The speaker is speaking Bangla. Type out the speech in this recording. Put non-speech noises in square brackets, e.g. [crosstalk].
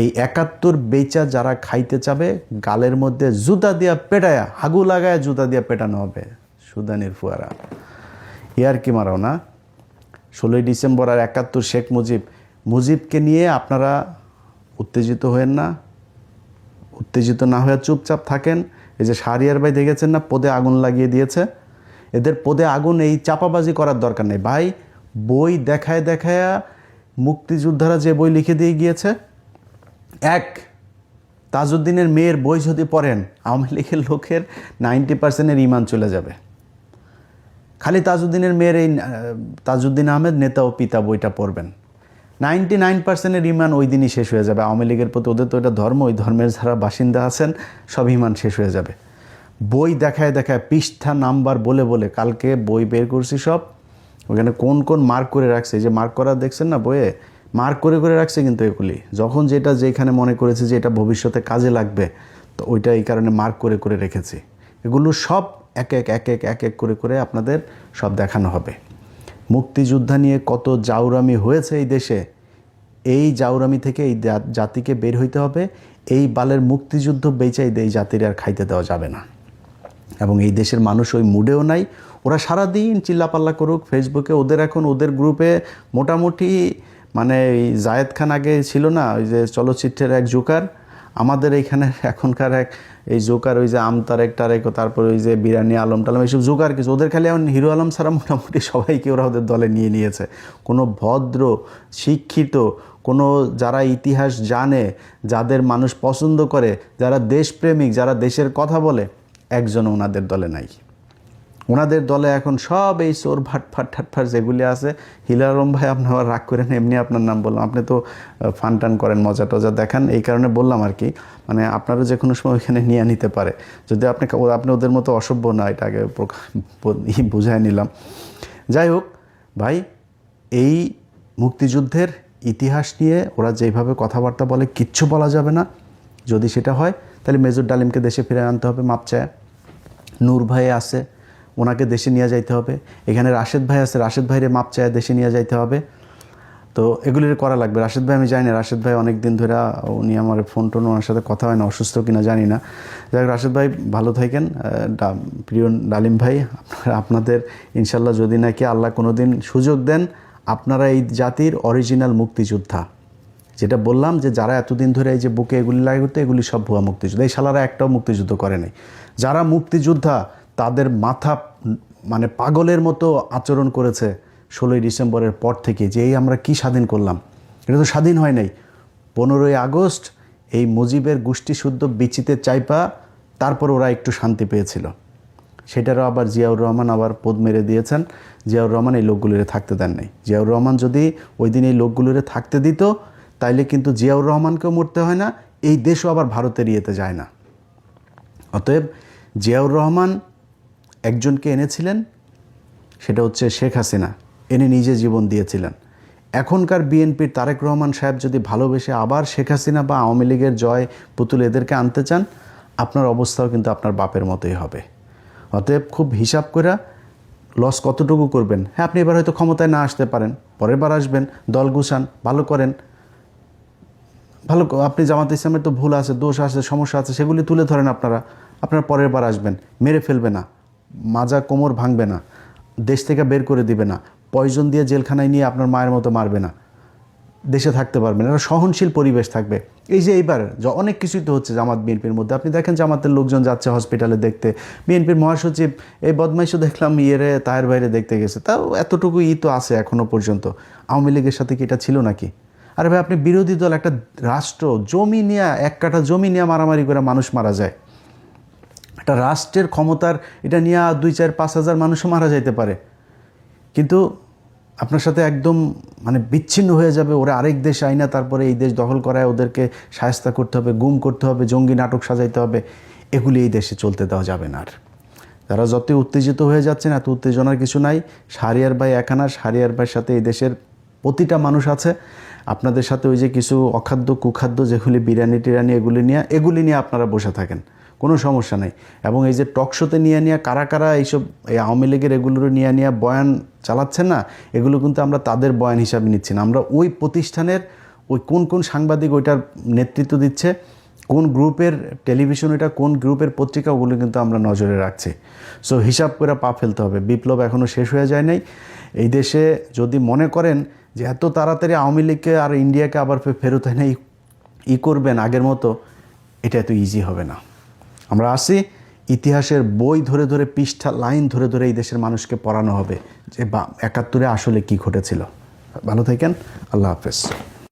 এই একাত্তর বেচা যারা খাইতে চাবে, গালের মধ্যে জুতা দিয়া পেটায়া, হাগু লাগায় জুতা দিয়া পেটানো হবে, সুদানির ফুয়ারা। ইয়ার কি মারাও না? ষোলোই ডিসেম্বর আর একাত্তর শেখ মুজিব। মুজিবকে নিয়ে আপনারা উত্তেজিত হয়েন না, উত্তেজিত না হয়ে চুপচাপ থাকেন। এই যে সারিয়ার ভাই দেখেছেন না, পদে আগুন লাগিয়ে দিয়েছে। এদের পদে আগুন এই চাপাবাজি করার দরকার নেই। ভাই, বই দেখায় দেখায় মুক্তিযোদ্ধারা যে বই লিখে দিয়ে গিয়েছে এক, তাজউদ্দিনের মেয়ের বই যদি পড়েন, আওয়ামী লীগের লোকের নাইনটি পার্সেন্টের ইমান চলে যাবে। খালি তাজউদ্দিনের মেয়ের এই তাজউদ্দিন আহমেদ নেতা ও পিতা বইটা পড়বেন। নাইনটি নাইন পার্সেন্টের ইমান ওই দিনই শেষ হয়ে যাবে। আওয়ামী লীগের প্রতি ওদের তো এটা ধর্ম, ওই ধর্মের যারা বাসিন্দা আছেন, সব ইমান শেষ হয়ে যাবে। বই দেখায় দেখায় পৃষ্ঠা, নাম্বার বলে বলে কালকে বই বের করছি সব। ওখানে কোন কোন মার্ক করে রাখছে? যে মার্ক করা দেখছেন না বইয়ে? মার্ক করে করে রাখছে কিন্তু এগুলি। যখন যেটা যেখানে মনে করেছে যে এটা ভবিষ্যতে কাজে লাগবে, তো ওইটা এই কারণে মার্ক করে করে রেখেছি। এগুলো সব এক এক এক এক এক এক করে করে আপনাদের সব দেখানো হবে। মুক্তিযোদ্ধা নিয়ে কত জাউরামি হয়েছে এই দেশে, এই জাউরামি থেকে এই জাতিকে বের হইতে হবে। এই বালের মুক্তিযুদ্ধ বেচাই এই জাতির আর খাইতে দেওয়া যাবে না। এবং এই দেশের মানুষ ওই মুডেও নাই। ওরা সারাদিন চিল্লাপাল্লা করুক। ফেসবুকে ওদের এখন ওদের গ্রুপে মোটামুটি মানে এই জায়েদ খান আগে ছিল না, ওই যে চলচ্চিত্রের এক জোকার। আমাদের এইখানে [laughs] এখনকার এক, এই জোকার, ওই যে আমতারেক টারেক তারপরে ওই যে বিরানি আলম টালম, এইসব জোকার কিছু। ওদের খালি এখন হিরো আলম ছাড়া মোটামুটি [laughs] সবাইকে ওরা ওদের দলে নিয়ে নিয়েছে। কোনো ভদ্র, শিক্ষিত, কোনো যারা ইতিহাস জানে, যাদের মানুষ পছন্দ করে, যারা দেশপ্রেমিক, যারা দেশের কথা বলে, একজনও ওনাদের দলে নাই। ওনাদের দলে এখন সব এই চোর, ভাট, ফাট, ঠাট, ফাট যেগুলি আছে। হিলারম ভাই, আপনি আবার রাগ করেন, এমনি আপনার নাম বললাম। আপনি তো ফান টান করেন, মজা টজা দেখান। এই কারণে বললাম আর কি মানে আপনারা যে কোনো সময় ওইখানে নিয়ে নিতে পারে। যদি আপনি আপনি ওদের মতো অসভ্য না, এটা আগে প্রকা- ব- ই বুঝায় নিলাম। যাই হোক, ভাই, এই মুক্তিযুদ্ধের ইতিহাস নিয়ে ওরা যেভাবে কথাবার্তা বলে, কিচ্ছু বলা যাবে না। যদি সেটা হয়, তাহলে মেজর ডালিমকে দেশে ফিরে আনতে হবে মাপ চায় নূর ভাই আছে ওনাকে দেশে নিয়ে যাইতে হবে। এখানে রাশেদ ভাই আছে, রাশেদ ভাইরে মাপ চায় দেশে নিয়ে যাইতে হবে। তো এগুলির করা লাগবে। রাশেদ ভাই আমি জানি না, রাশেদ ভাই অনেক দিন ধরে উনি আমার ফোন টোন ওনার সাথে কথা হয় না, অসুস্থ কিনা জানি না। যাই হোক, রাশেদ ভাই ভালো থাকেন। প্রিয় ডালিম ভাই আপনাদের ইনশাল্লাহ যদি নাকি আল্লাহ কোনো দিন সুযোগ দেন, আপনারা এই জাতির অরিজিনাল মুক্তিযোদ্ধা। যেটা বললাম যে যারা এতদিন ধরে এই যে বুকে এগুলি লাগে করতে এগুলি সব ভুয়া মুক্তিযুদ্ধ। এই শালারা একটাও মুক্তিযুদ্ধ করে নাই। যারা মুক্তিযোদ্ধা তাদের মাথা মানে পাগলের মতো আচরণ করেছে ষোলোই ডিসেম্বরের পর থেকে যে, এই আমরা কি স্বাধীন করলাম? এটা তো স্বাধীন হয় নাই। পনেরোই আগস্ট এই মুজিবের গোষ্ঠী শুদ্ধ বিচিতে চাইপা, তারপর ওরা একটু শান্তি পেয়েছিল। সেটারও আবার জিয়াউর রহমান আবার পদ মেরে দিয়েছেন। জিয়াউর রহমান এই লোকগুলোরে থাকতে দেন নাই। জিয়াউর রহমান যদি ওই দিন এই লোকগুলোরে থাকতে দিত, তাইলে কিন্তু জিয়াউর রহমানকেও মরতে হয় না, এই দেশও আবার ভারতের ইয়েতে যায় না। অতএব জিয়াউর রহমান একজনকে এনেছিলেন, সেটা হচ্ছে শেখ হাসিনা। এনে নিজে জীবন দিয়েছিলেন। এখনকার বিএনপির তারেক রহমান সাহেব যদি ভালোবেসে আবার শেখ হাসিনা বা আওয়ামী লীগের জয় পুতুল এদেরকে আনতে চান, আপনার অবস্থাও কিন্তু আপনার বাপের মতোই হবে। অতএব খুব হিসাব করে লস কতটুকু করবেন? হ্যাঁ আপনি এবার হয়তো ক্ষমতায় না আসতে পারেন, পরের বার আসবেন, দল গুছান, ভালো করেন। ভালো আপনি জামাত ইসলামের তো ভুল আছে, দোষ আছে, সমস্যা আছে, সেগুলি তুলে ধরেন আপনারা। আপনারা পরের বার আসবেন, মেরে ফেলবে না। মাজা কোমর ভাঙবে না, দেশ থেকে বের করে দিবে না, পয়জন দিয়ে জেলখানায় নিয়ে আপনার মায়ের মতো মারবে না, দেশে থাকতে পারবেন একটা সহনশীল পরিবেশ থাকবে। এই যে এইবার অনেক কিছুই তো হচ্ছে জামাত, বিএনপির মধ্যে। আপনি দেখেন জামাতের লোকজন যাচ্ছে হসপিটালে দেখতে। বিএনপির মহাসচিব, এই বদমাইশও দেখলাম ইয়েরে তায়ের বাইরে দেখতে গেছে। তাও এতটুকু ই তো আছে এখনও পর্যন্ত। আওয়ামী লীগের সাথে কি এটা ছিল নাকি? আরে ভাই, আপনি বিরোধী দল, একটা রাষ্ট্র, জমি নিয়ে, এক কাঠা জমি নিয়ে মারামারি করে মানুষ মারা যায়। একটা রাষ্ট্রের ক্ষমতার এটা নিয়ে দুই চার পাঁচ হাজার মানুষও মারা যাইতে পারে। কিন্তু আপনার সাথে একদম মানে বিচ্ছিন্ন হয়ে যাবে, ওরা আরেক দেশ আইনা তারপরে এই দেশ দখল করায় ওদেরকে সায়স্তা করতে হবে, গুম করতে হবে, জঙ্গি নাটক সাজাইতে হবে, এগুলি এই দেশে চলতে দেওয়া যাবে না আর। যারা যতই উত্তেজিত হয়ে যাচ্ছেন, এত উত্তেজনার কিছু নাই। সারিয়ার ভাই একানা সারিয়ার ভাইয়ের সাথে এই দেশের প্রতিটা মানুষ আছে। আপনাদের সাথে ওই যে কিছু অখাদ্য, কুখাদ্য, যেগুলি বিরিয়ানি টিরানি এগুলি নিয়ে এগুলি নিয়ে আপনারা বসে থাকেন। কোনো সমস্যা নেই। এবং এই যে টক শোতে নিয়ে নিয়ে, কারা কারা এইসব, এই আওয়ামী লীগের এগুলোর নিয়ে নিয়ে বয়ান চালাচ্ছেন না, এগুলো কিন্তু আমরা তাদের বয়ান হিসাবে নিচ্ছি না। আমরা ওই প্রতিষ্ঠানের ওই কোন কোন সাংবাদিক ওইটার নেতৃত্ব দিচ্ছে, কোন গ্রুপের টেলিভিশন এটা কোন গ্রুপের পত্রিকা, ওগুলো কিন্তু আমরা নজরে রাখছি। সো হিসাব করে পা ফেলতে হবে। বিপ্লব এখনও শেষ হয়ে যায় নাই। এই দেশে যদি মনে করেন যে এত তাড়াতাড়ি আওয়ামী লীগকে আর ইন্ডিয়াকে আবার ফেরত এনে ই- ই করবেন আগের মতো, এটা এত ইজি হবে না। আমরা আসি, ইতিহাসের বই ধরে ধরে, পৃষ্ঠা, লাইন ধরে ধরে এই দেশের মানুষকে পড়ানো হবে যে বা একাত্তরে আসলে কি ঘটেছিল। ভালো থাকেন, আল্লাহ হাফেজ।